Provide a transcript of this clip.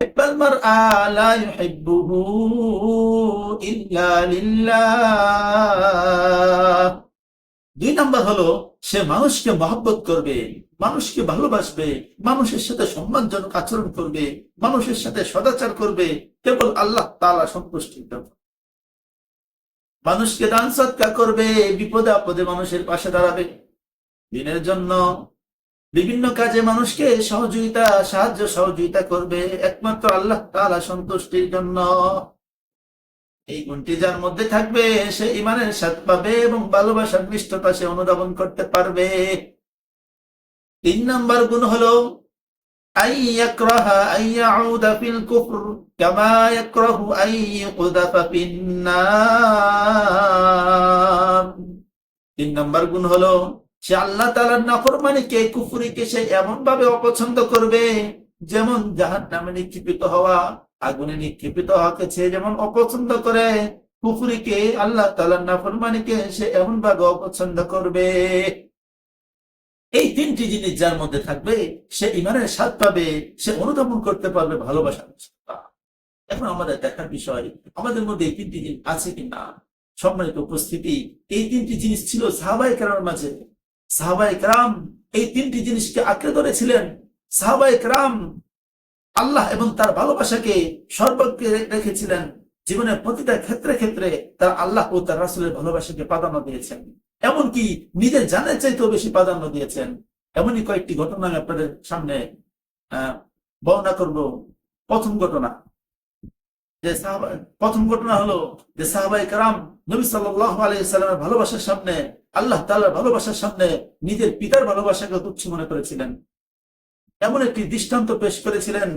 يحب المرء لا يحبه إلا لله দুই নাম্বার হলো সে মানুষকে মহব্বত করবে মানুষকে ভালোবাসবে মানুষের সাথে সম্মানজনক আচরণ করবে মানুষের সাথে সদাচার করবে কেবল আল্লাহ তালা সন্তুষ্টির জন্য মানুষকে দান সৎকার করবে বিপদে আপদে মানুষের পাশে দাঁড়াবে দিনের জন্য বিভিন্ন কাজে মানুষকে সহযোগিতা, সাহায্য সহযোগিতা করবে একমাত্র আল্লাহ তালা সন্তুষ্টির জন্য। এই গুণটি যার মধ্যে থাকবে, সে ইমানের স্বাদ পাবে এবং ভালোবাসার মিষ্টতা সে অনুধাবন করতে পারবে। তিন নম্বর গুণ হল তিন নম্বর গুণ হলো সে আল্লাহ তালার নাফরমানিকে কুফুরিকে সে এমন ভাবে অপছন্দ করবে, যেমন জাহান নামে নিক্ষেপিত হওয়া, আগুনে নিক্ষিপিত হওয়াকে সে যেমন অপছন্দ করে, কুফুরিকে আল্লাহ তালার নাফরমানিকে সে এমন ভাবে অপছন্দ করবে। এই তিনটি জিনিস যার মধ্যে থাকবে, সে ইমানের স্বাদ পাবে, সে অনুধাবন করতে পারবে ভালোবাসার এখন আমাদের দেখার বিষয়, আমাদের মধ্যে এই তিনটি জিনিস আছে কিনা? সম্মানিত উপস্থিতি, এই তিনটি জিনিস ছিল সাহাবাই কেরামের মাঝে সাহাবাই কেরাম এই তিনটি জিনিসকে আঁকড়ে ধরেছিলেন। সাহাবাই কেরাম আল্লাহ এবং তার ভালোবাসাকে সর্বকে রেখেছিলেন। জীবনের প্রতিটা ক্ষেত্রে ক্ষেত্রে তার আল্লাহ ও তার রাসুলের ভালোবাসাকে প্রাধান্য দিয়েছেন। এমনকি নিজের জানের চাইতেও বেশি প্রাধান্য দিয়েছেন। এমনই কয়েকটি ঘটনা আমি আপনাদের সামনে আহ, বর্ণনা করব। প্রথম ঘটনা যে প্রথম ঘটনা হলো যে সাহাবাই কারাম নবী সাল্লাহ ভালোবাসার সামনে, আল্লাহ তাল্লাহ ভালোবাসার সামনে নিজের পিতার ভালোবাসাকে তুচ্ছ মনে করেছিলেন। এমন একটি দৃষ্টান্ত পেশ করেছিলেন